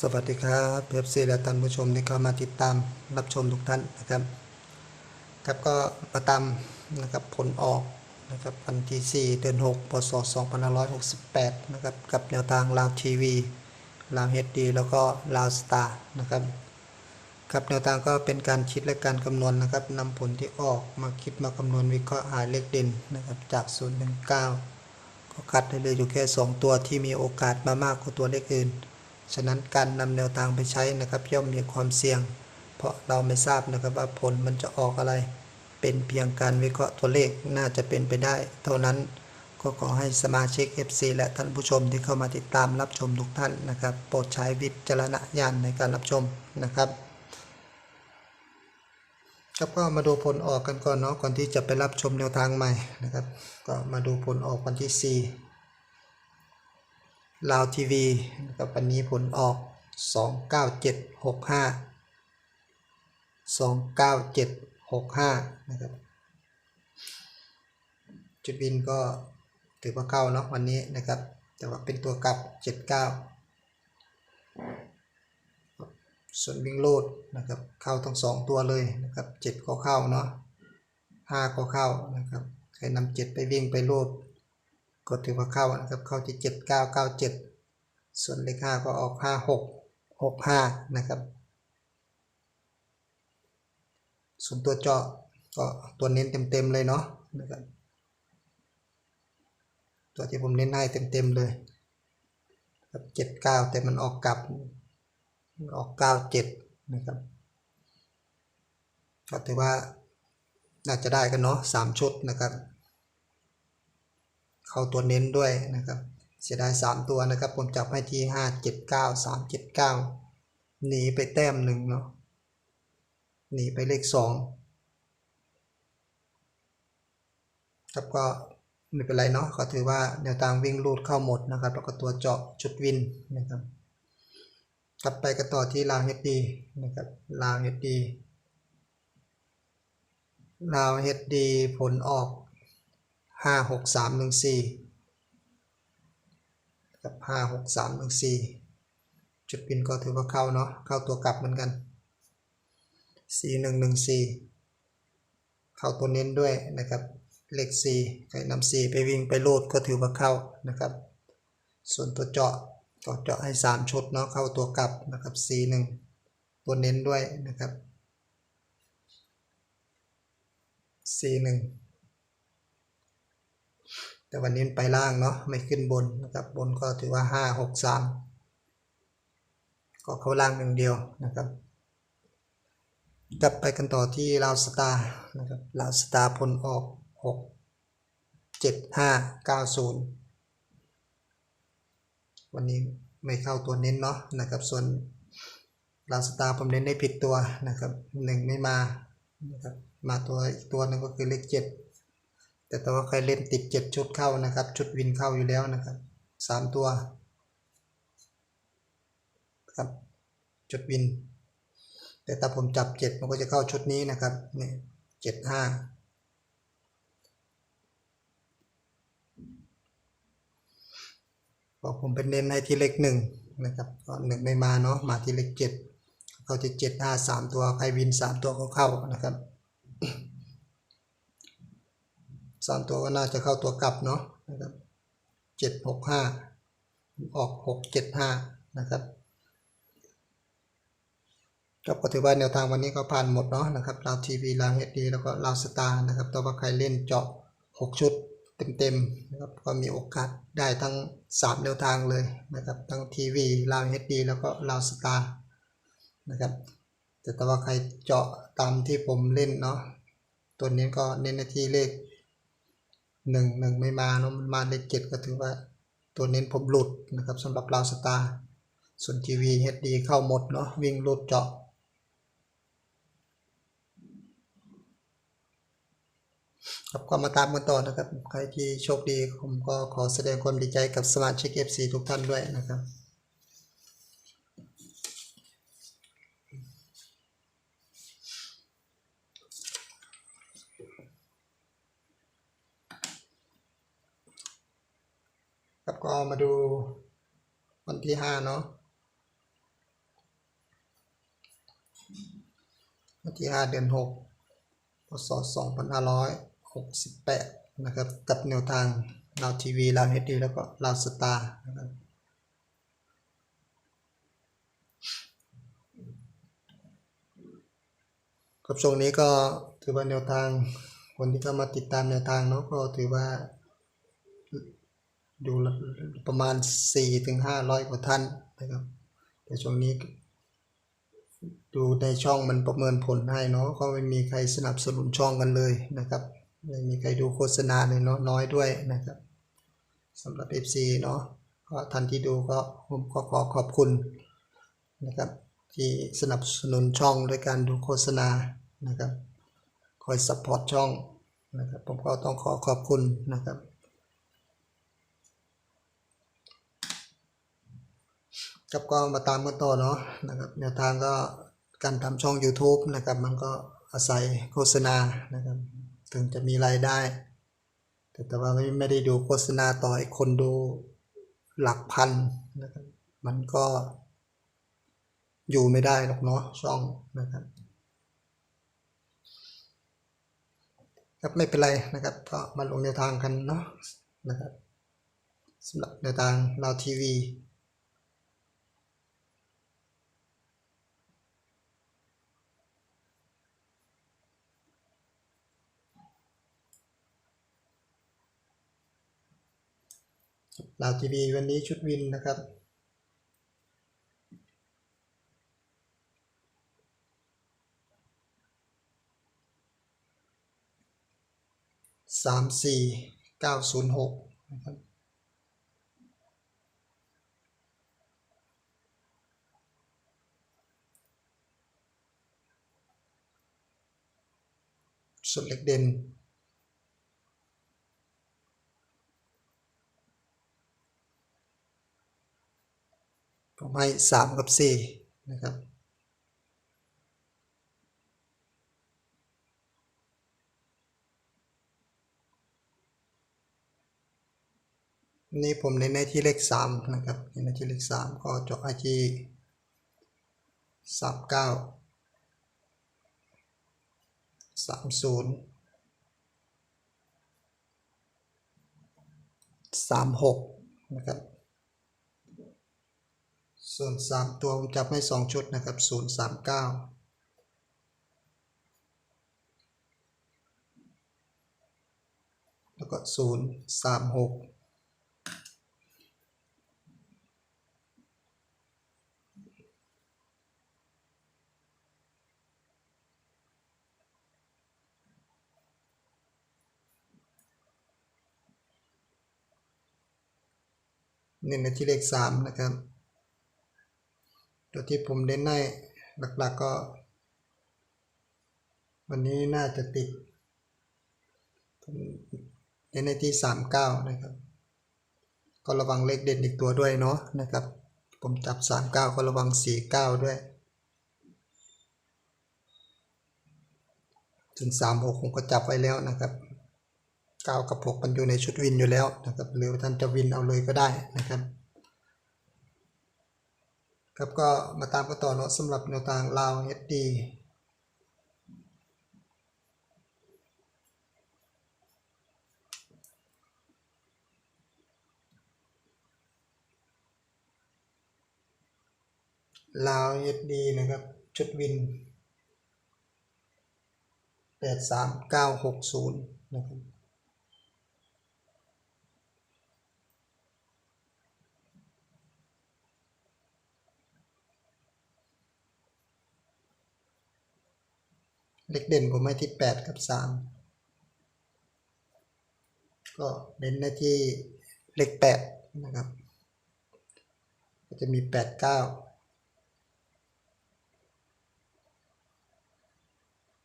สวัสดีครับเอฟซีและท่านผู้ชมที่เข้ามาติดตามรับชมทุกท่านนะครับครับก็มาตามนะครับผลออกนะครับวันที่ 4 เดือน 6 พศ 2568 นะครับกับแนวทางลาวทีวีลาวเฮดดีแล้วก็ลาวสตาร์นะครับครับแนวทางก็เป็นการคิดและการคำนวณนะครับนำผลที่ออกมาคิดมาคำนวณวิเคราะห์หาเลขเด่นนะครับจาก0ถึง9ก็คัดได้เลยอยู่แค่ 2 ตัวที่มีโอกาสมามากกว่าตัวเลขอื่น ฉะนั้นการนำแนวทางไปใช้นะครับย่อมมีความเสี่ยง เพราะเราไม่ทราบนะครับว่าผลมันจะออกอะไร เป็นเพียงการวิเคราะห์ตัวเลขน่าจะเป็นไปได้ เท่านั้นก็ขอให้สมาชิก FC และท่านผู้ชมที่เข้ามาติดตามรับชมทุกท่านนะครับ โปรดใช้วิจารณญาณในการรับชมนะครับครับก็มาดูผลออกกันก่อนเนาะก่อนที่จะไปรับชมแนวทางใหม่นะครับ ก็มาดูผลออกวันที่ 4 ลาวทีวีนะครับวันนี้ผลออก 29765 29765 นะครับ จุดบินก็ถือว่าเข้าเนาะวันนี้นะครับ แต่ว่าเป็นตัวกลับ 79 ส่วนวิ่งโลดนะครับ เข้าทั้งสองตัวเลยนะครับ 7 ก็เข้าเนาะ 5 ก็เข้านะครับ ใครนำ7ไปวิ่งไปโลด ก็ถือว่าเข้านะครับเข้าที่ 7997 ส่วนเลข5ก็ออก 5665 นะครับ ส่วนตัวเจาะก็ตัวเน้นเต็มๆเลยเนาะนะครับตัวที่ผมเน้นให้เต็มๆเลยครับ79 แต่มันออกกลับออก 97 นะครับก็ถือว่าน่าจะได้กันเนาะ3ชุดนะครับ เข้าตัวเน้นด้วยนะครับ เสียดาย 3 ตัวนะครับ ผมจับให้ที่ 5 7 9 3 7 9 หนีไปแต้มหนึ่งเนาะ หนีไปเลข 2 ครับก็ไม่เป็นไรเนาะก็ถือว่าแนวทางวิ่งลูดเข้าหมดนะครับแล้วก็ตัวเจาะจุดวินนะครับกลับไปกันต่อที่ลาวเฮดดีนะครับลาวเฮดดีลาวเฮดดีผลออก ห้าหกสามหนึ่งสี่กับห้าหกสามหนึ่งสี่จุดบินก็ถือว่าเข้าเนาะเข้าตัวกลับเหมือนกันสี่หนึ่งหนึ่งสี่เข้าตัวเน้นด้วยนะครับเลขสี่ใครนำสี่ไปวิ่งไปโลดก็ถือว่าเข้านะครับ ส่วนตัวเจาะก็เจาะให้สามชุดเนาะเข้าตัวกลับนะครับสี่หนึ่งตัวเน้นด้วยนะครับสี่หนึ่ง แต่วันนี้ไปล่างเนาะไม่ขึ้นบนนะครับบนก็ถือว่าห้าหกสามก็เข้าล่างหนึ่งเดียวนะครับกลับไปกันต่อที่ลาวสตาร์นะครับลาวสตาร์ผลออกหกเจ็ดห้าเก้าศูนย์วันนี้ไม่เข้าตัวเน้นเนาะนะครับส่วนลาวสตาร์ผมเน้นได้ผิดตัวนะครับหนึ่งไม่มานะครับมาตัวอีกตัวหนึงก็คือเลขเจ็ด แต่แต่ว่าใครเล่นติดเจ็ดชุดเข้านะครับ ชุดวินเข้าอยู่แล้วนะครับสามตัวครับชุดวิน แต่ถ้าผมจับเจ็ดมันก็จะเข้าชุดนี้นะครับนี่เจ็ดห้าพอผมเป็นเน้นให้ที่เลขหนึ่งนะครับก็หนึ่งไม่มาเนาะมาที่เลขเจ็ดเข้าที่เจ็ดห้าสามตัวใครวินสามตัวก็เข้านะครับ สามตัวก็น่าจะเข้าตัวกลับเนาะนะครับเจ็ดหกห้าออกหกเจ็ดห้านะครับก็ถือว่าแนวทางวันนี้ก็ผ่านหมดเนาะนะครับลาวทีวีลาวเฮดดีแล้วก็ลาวสตาร์นะครับแต่ว่าใครเล่นเจาะหกชุดเต็มๆนะครับก็มีโอกาสได้ทั้งสามแนวทางเลยนะครับทั้งทีวีลาวเฮดดีแล้วก็ลาวสตาร์นะครับแต่แต่ว่าใครเจาะตามที่ผมเล่นเนาะตัวนี้ก็เน้นที่เลข หนึ่งหนึ่งไม่มาเนาะมันมาเลขเจ็ดก็ถือว่า ตัวเน้นผมหลุดนะครับสำหรับลาวสตาร์ส่วนทีวีเฮดดีเข้าหมดเนาะวิ่งหลุดเจาะครับก็มาตามกันต่อนะครับ ใครที่โชคดีผมก็ขอแสดงความดีใจกับสมาชิก FC ทุกท่านด้วยนะครับ ก็มาดูวันที่ห้าเนาะวันที่ห้าเดือนหกพศสองพันห้าร้อยหกสิบแปดนะครับ กับแนวทางลาวทีวีลาวเฮดดีแล้วก็ลาวสตาร์นะครับกับช่วงนี้ก็ถือว่าแนวทางคนที่เข้ามาติดตามแนวทางเนาะก็ถือว่า ดูละประมาณ4-500ถึง500 กว่าท่านนะครับแต่ช่วงนี้ดูในช่องมันประเมินผลให้เนาะก็ไม่มีใครสนับสนุนช่องกันเลยนะครับไม่มีใครดูโฆษณาเลยเนาะน้อยด้วยนะครับสำหรับ FC เนาะก็ท่านที่ดูก็ผมก็ขอขอบคุณนะครับที่สนับสนุนช่องด้วยการดูโฆษณานะครับคอยซัพพอร์ตช่องนะครับผมก็ต้องขอขอบคุณนะครับ ครับก็มาตามกันต่อเนาะนะครับแนวทางก็การทำช่อง YouTube นะครับ มันก็อาศัยโฆษณานะครับ ถึงจะมีรายได้ แต่แต่ว่าไม่ได้ดูโฆษณาต่อให้คนดูหลักพันนะครับ มันก็อยู่ไม่ได้หรอกเนาะช่องนะครับครับไม่เป็นไรนะครับก็มาลงแนวทางกันเนาะนะครับสำหรับแนวทางเราทีวี ลาวทีวีวันนี้ชุดวินนะครับ สามสี่เก้าศูนย์หกนะครับสุดเล็กเด่น ผมให้สามกับสี่นะครับนี่ผมในในที่เลขสามนะครับในที่เลขสามก็เจาะไอจีสามเก้าสามศูนย์สามหกนะครับ ส่วนสามตัวผมจับให้สองชุดนะครับศูนย์สามเก้าแล้วก็ศูนย์สามหกเน้นในที่เลขสามนะครับ ตัวที่ผมเน้นให้หลักๆก็ วันนี้น่าจะติดผมเน้นในที่สามเก้านะครับ ก็ระวังเลขเด่นอีกตัวด้วยเนาะนะครับ ผมจับสามเก้าก็ระวังสี่เก้าด้วย ถึงสามหกผมก็จับไว้แล้วนะครับเก้ากับหกมันอยู่ในชุดวินอยู่แล้วนะครับหรือท่านจะวินเอาเลยก็ได้นะครับ ครับก็มาตามกันต่อเนาะสำหรับแนวทางลาวเอดีลาวเอดีนะครับ ชุดวินแปดสามเก้าหกศูนย์นะครับ เลขเด่นผมให้ที่แปดกับสามก็เน้นในที่เลขแปดนะครับ ก็จะมีแปดเก้า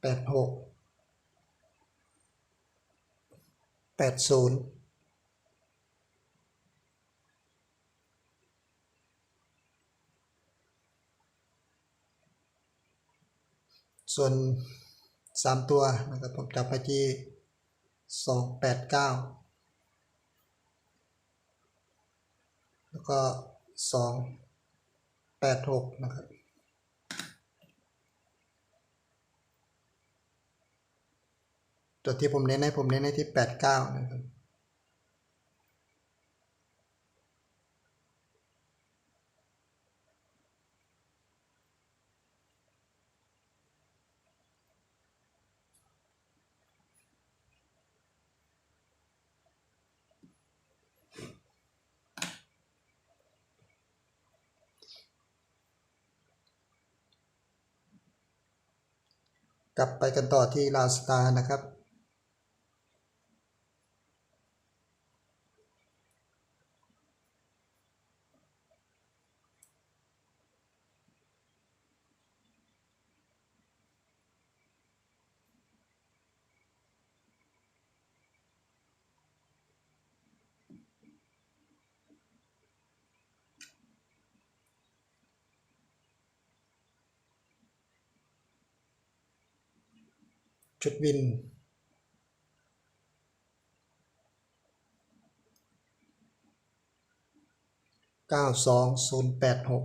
แปดหกแปดศูนย์ส่วน 3 ตัวนะครับผมจับไปที่ 289 แล้วก็ 286 นะครับตัวที่ผมเน้นให้ผมเน้นให้ที่ 89 นะครับ กลับไปกันต่อที่ลาวสตาร์นะครับ ชุดวิน เก้าสองศูนย์แปดหก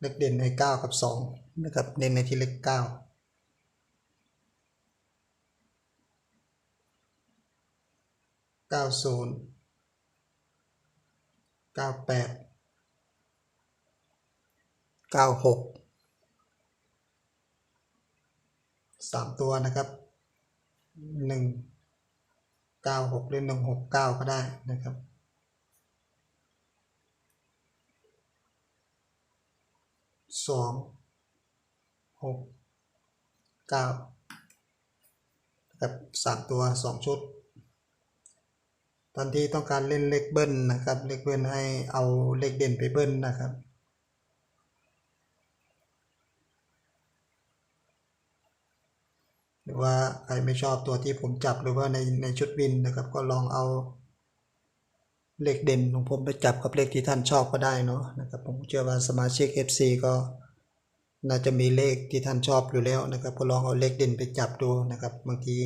เลขเด่นในเก้ากับสองนะครับ เน้นในที่เลขเก้า เก้าศูนย์เก้าแปดเก้าหกสามตัวนะครับหนึ่งเก้าหกหรือหนึ่งหกเก้าก็ได้นะครับสองหกเก้านะครับสามตัวสองชุด ตอนที่ต้องการเล่นเลขเบิ้ลนะครับเลขเบิ้ลให้เอาเลขเด่นไปเบิ้ลนะครับ หรือว่าใครไม่ชอบตัวที่ผมจับหรือว่าในในชุดวินนะครับ ก็ลองเอาเลขเด่นของผมไปจับกับเลขที่ท่านชอบก็ได้เนาะนะครับผมเชื่อว่าสมาชิก FC ก็น่าจะมีเลขที่ท่านชอบอยู่แล้วนะครับ ก็ลองเอาเลขเด่นไปจับดูนะครับ บางที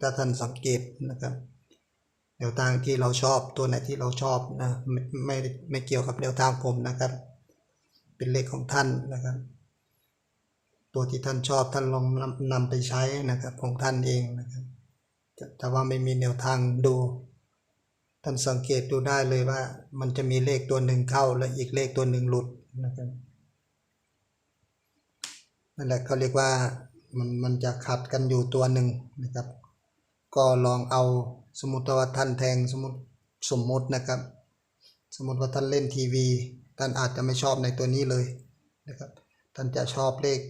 ถ้าท่านสังเกตนะครับ แนวทางที่เราชอบตัวไหนที่เราชอบนะไม่ไม่ไม่เกี่ยวกับแนวทางผมนะครับ เป็นเลขของท่านนะครับ ตัวที่ท่านชอบท่านลองนำนำไปใช้นะครับของท่านเองนะครับแต่ว่าไม่มีแนวทางดู ท่านสังเกตดูได้เลยว่า มันจะมีเลขตัวหนึ่งเข้าและอีกเลขตัวหนึ่งหลุดนะครับนั่นแหละเขาเรียกว่ามันมันจะขัดกันอยู่ตัวหนึ่งนะครับ ก็ลองเอาสมมติว่าท่านแทงสมมติสมมตินะครับ สมมติว่าท่านเล่นทีวีท่านอาจจะไม่ชอบในตัวนี้เลยนะครับ ท่านจะชอบเลข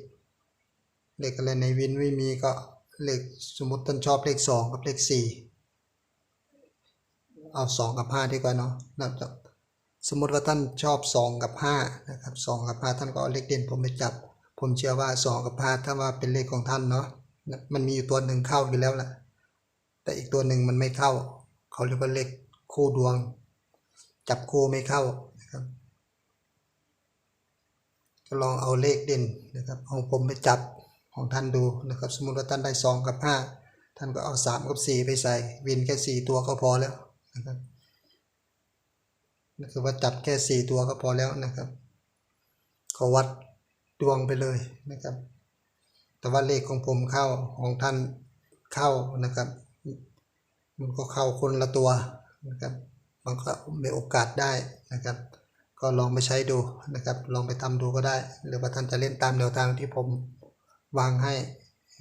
เลขอะไรในวินไม่มีก็เลขสมมติท่านชอบเลขสองกับเลขสี่เอาสองกับห้าดีกว่าเนาะนะครับสมมติว่าท่านชอบสองกับห้านะครับสองกับห้าท่านก็เอาเลขเด่นผมไปจับ ผมเชื่อว่าสองกับห้าถ้าว่าเป็นเลขของท่านเนาะมันมีอยู่ตัวหนึ่งเข้าอยู่แล้วแหละ แต่อีกตัวหนึ่งมันไม่เข้า เขาเรียกว่าเลขคู่ดวง จับคู่ไม่เข้านะครับก็ลองเอาเลขเด่นนะครับของผมไปจับของท่านดูนะครับ สมมติว่าท่านได้สองกับห้าท่านก็เอาสามกับสี่ไปใส่ วินแค่สี่ตัวก็พอแล้วนะครับนั่นคือว่าจับแค่สี่ตัวก็พอแล้วนะครับก็วัดดวงไปเลยนะครับ แต่ว่าเลขของผมเข้าของท่านเข้านะครับ มันก็เข้าคนละตัวนะครับมันก็มีโอกาสได้นะครับ ก็ลองไปใช้ดูนะครับ ลองไปทำดูก็ได้ หรือว่าท่านจะเล่นตามแนวทางที่ผมวางให้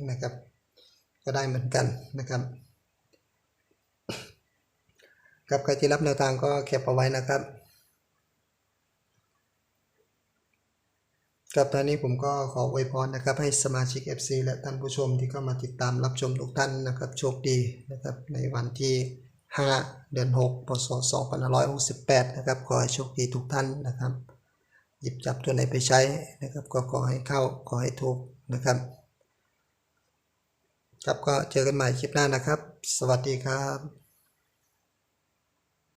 นะครับ ก็ได้เหมือนกันนะครับครับใครที่รับแนวทางก็เก็บเอาไว้นะครับ ครับตอนนี้ผมก็ขออวยพรนะครับให้สมาชิก FC และท่านผู้ชมที่เข้ามาติดตามรับชมทุกท่านนะครับโชคดีนะครับในวันที่ 5 เดือน 6 พศ 2568 นะครับขอให้โชคดีทุกท่านนะครับ หยิบจับตัวไหนไปใช้นะครับ ก็ขอให้เข้าขอให้ถูกนะครับ ครับก็เจอกันใหม่คลิปหน้านะครับ สวัสดีครับ